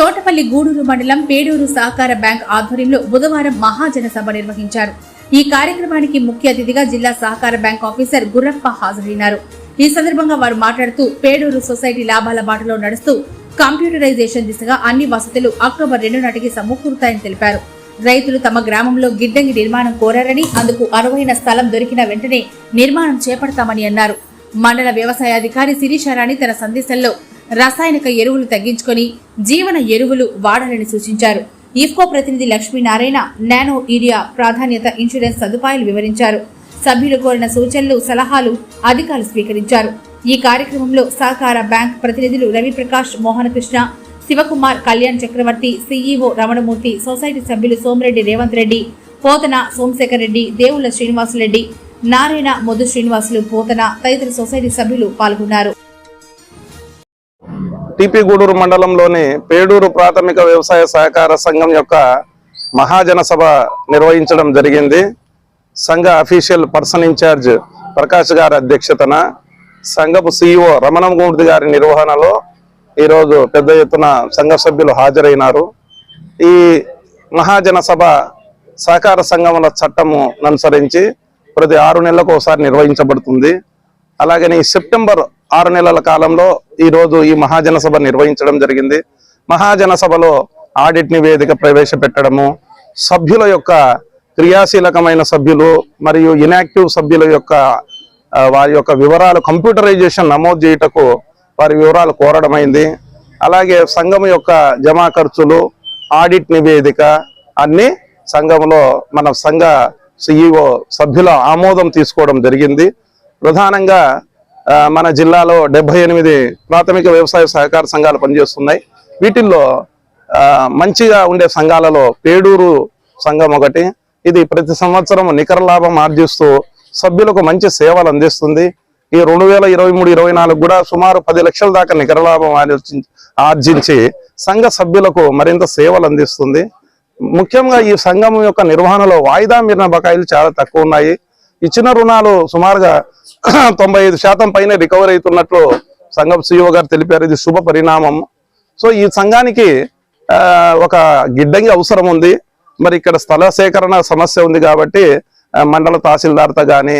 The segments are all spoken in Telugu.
తోటపల్లి గూడూరు మండలం పేడూరు సహకార బ్యాంక్ ఆధ్వర్యంలో బుధవారం మహాజన సభ నిర్వహించారు. ఈ కార్యక్రమానికి ముఖ్య అతిథిగా జిల్లా సహకార బ్యాంక్ ఆఫీసర్ గుర్రప్ప హాజరైనారు. ఈ సందర్భంగా వారు మాట్లాడుతూ పేడూరు సొసైటీ లాభాల బాటలో నడుస్తూ కంప్యూటరైజేషన్ దిశగా అన్ని వసతులు అక్టోబర్ రెండు నాటికి సమకూరుతాయని తెలిపారు. రైతులు తమ గ్రామంలో గిడ్డంగి నిర్మాణం కోరారని అందుకు అనువైన స్థలం దొరికిన వెంటనే నిర్మాణం చేపడతామని అన్నారు. మండల వ్యవసాయాధికారి శిరీషారాణి తన సందేశంలో రసాయనిక ఎరువులు తగ్గించుకొని జీవన ఎరువులు వాడాలని సూచించారు. ఇఫ్కో ప్రతినిధి లక్ష్మీనారాయణ నానో ఈరియా ప్రాధాన్యత ఇన్సూరెన్స్ సదుపాయాలు వివరించారు. సభ్యులు కోరిన సూచనలు సలహాలు అధికారులు స్వీకరించారు. ఈ కార్యక్రమంలో సహకార బ్యాంక్ ప్రతినిధులు రవిప్రకాష్ మోహనకృష్ణ శివకుమార్ కళ్యాణ్ చక్రవర్తి సీఈఓ రమణమూర్తి సొసైటీ సభ్యులు సోమిరెడ్డి రేవంత్ రెడ్డి పోతన సోమశేఖర్ రెడ్డి దేవుళ్ళ శ్రీనివాసులరెడ్డి నారాయణ మొద్దు శ్రీనివాసులు పోతన తదితర సొసైటీ సభ్యులు పాల్గొన్నారు. టిపి గూడూరు మండలంలోని పేడూరు ప్రాథమిక వ్యవసాయ సహకార సంఘం యొక్క మహాజన సభ నిర్వహించడం జరిగింది. సంఘ అఫీషియల్ పర్సన్ ఇన్ఛార్జ్ ప్రకాష్ గారి అధ్యక్షతన సంఘపు సిఇఓ రమణమూర్తి గారి నిర్వహణలో ఈరోజు పెద్ద ఎత్తున సంఘ సభ్యులు హాజరైనారు. ఈ మహాజన సభ సహకార సంఘముల చట్టము అనుసరించి ప్రతి ఆరు నెలలకు ఒకసారి నిర్వహించబడుతుంది. అలాగని సెప్టెంబర్ ఆరు నెలల కాలంలో ఈరోజు ఈ మహాజన సభ నిర్వహించడం జరిగింది. మహాజన సభలో ఆడిట్ నివేదిక ప్రవేశపెట్టడము సభ్యుల యొక్క క్రియాశీలకమైన సభ్యులు మరియు ఇనాక్టివ్ సభ్యుల యొక్క వారి యొక్క వివరాలు కంప్యూటరైజేషన్ నమోదు చేయుటకు వారి వివరాలు కోరడమైంది అలాగే సంఘం యొక్క జమా ఖర్చులు ఆడిట్ నివేదిక అన్నీ సంఘంలో మన సంఘ సిఇఓ సభ్యుల ఆమోదం తీసుకోవడం జరిగింది. ప్రధానంగా మన జిల్లాలో డెబ్బై ఎనిమిది ప్రాథమిక వ్యవసాయ సహకార సంఘాలు పనిచేస్తున్నాయి. వీటిల్లో మంచిగా ఉండే సంఘాలలో పేడూరు సంఘం ఒకటి. ఇది ప్రతి సంవత్సరం నికర లాభం ఆర్జిస్తూ సభ్యులకు మంచి సేవలు అందిస్తుంది. ఈ రెండు వేల ఇరవై మూడు ఇరవై నాలుగు కూడా సుమారు పది లక్షల దాకా నికర లాభం ఆర్జించి ఆర్జించి సంఘ సభ్యులకు మరింత సేవలు అందిస్తుంది. ముఖ్యంగా ఈ సంఘం యొక్క నిర్వహణలో వాయిదా మీరిన బకాయిలు చాలా తక్కువ ఉన్నాయి. ఇచ్చిన రుణాలు సుమారుగా తొంభై ఐదు శాతం పైన రికవర్ అవుతున్నట్లు సంఘం సిఇఓ గారు తెలిపారు. ఇది శుభ పరిణామం. సో ఈ సంఘానికి ఒక గిడ్డంగి అవసరం ఉంది. మరి ఇక్కడ స్థల సేకరణ సమస్య ఉంది కాబట్టి మండల తహసీల్దార్తో కానీ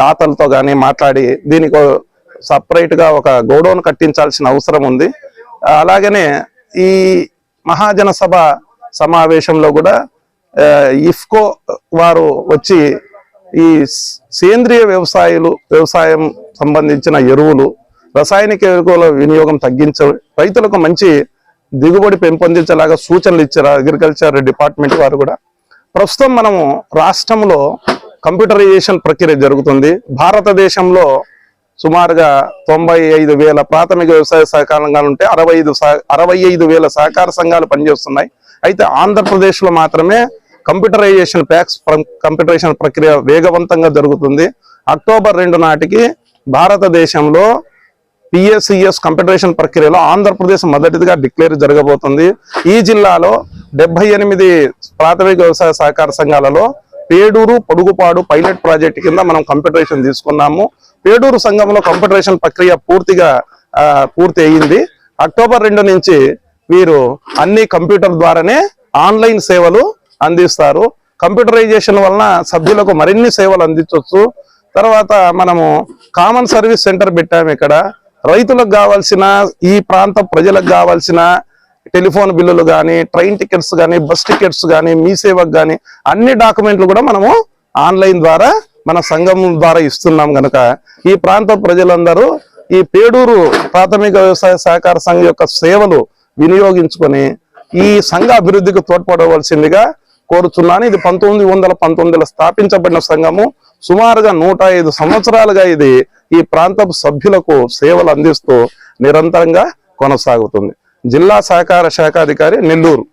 దాతలతో కానీ మాట్లాడి దీనికి సపరేట్గా ఒక గోడౌన్ కట్టించాల్సిన అవసరం ఉంది. అలాగనే ఈ మహాజన సభ సమావేశంలో కూడా ఇఫ్కో వారు వచ్చి ఈ సేంద్రియ వ్యవసాయాలు వ్యవసాయం సంబంధించిన ఎరువులు రసాయనిక ఎరువుల వినియోగం తగ్గించ రైతులకు మంచి దిగుబడి పెంపొందించేలాగా సూచనలు ఇచ్చారు అగ్రికల్చర్ డిపార్ట్మెంట్ వారు కూడా. ప్రస్తుతం మనము రాష్ట్రంలో కంప్యూటరైజేషన్ ప్రక్రియ జరుగుతుంది. భారతదేశంలో సుమారుగా తొంభై ఐదు వేల ప్రాథమిక వ్యవసాయ సహకారంగాలు ఉంటే అరవై ఐదు సహ- అరవై ఐదు వేల సహకార సంఘాలు పనిచేస్తున్నాయి. అయితే ఆంధ్రప్రదేశ్లో మాత్రమే కంప్యూటరైజేషన్ ప్యాక్స్ కంప్యూటరైజేషన్ ప్రక్రియ వేగవంతంగా జరుగుతుంది. అక్టోబర్ రెండు నాటికి భారతదేశంలో పిఎస్సిఎస్ కంప్యూటరేషన్ ప్రక్రియలో ఆంధ్రప్రదేశ్ మొదటిదిగా డిక్లేర్ జరగబోతుంది. ఈ జిల్లాలో డెబ్బై ఎనిమిది ప్రాథమిక వ్యవసాయ సహకార సంఘాలలో పేడూరు పొడుగుపాడు పైలట్ ప్రాజెక్ట్ కింద మనం కంప్యూటరేషన్ తీసుకున్నాము. పేడూరు సంఘంలో కంప్యూటరేషన్ ప్రక్రియ పూర్తిగా పూర్తి అయ్యింది అక్టోబర్ రెండు నుంచి వీరు అన్ని కంప్యూటర్ ద్వారానే ఆన్లైన్ సేవలు అందిస్తారు. కంప్యూటరైజేషన్ వలన సభ్యులకు మరిన్ని సేవలు అందించవచ్చు. తర్వాత మనము కామన్ సర్వీస్ సెంటర్ పెట్టాము ఇక్కడ. రైతులకు కావాల్సిన ఈ ప్రాంత ప్రజలకు కావాల్సిన టెలిఫోన్ బిల్లులు కానీ ట్రైన్ టికెట్స్ కానీ బస్ టికెట్స్ కానీ మీ సేవకు కానీ అన్ని డాక్యుమెంట్లు కూడా మనము ఆన్లైన్ ద్వారా మన సంఘం ద్వారా ఇస్తున్నాం కనుక ఈ ప్రాంత ప్రజలందరూ ఈ పేడూరు ప్రాథమిక వ్యవసాయ సహకార సంఘం యొక్క సేవలు వినియోగించుకొని ఈ సంఘ అభివృద్ధికి తోడ్పడవలసిందిగా కోరుతున్నాను. ఇది పంతొమ్మిది వందల పంతొమ్మిదిలో స్థాపించబడిన సంఘము. సుమారుగా నూట ఐదు సంవత్సరాలుగా ఇది ఈ ప్రాంతపు సభ్యులకు సేవలు అందిస్తూ నిరంతరంగా కొనసాగుతుంది. జిల్లా సహకార శాఖ అధికారి నెల్లూరు.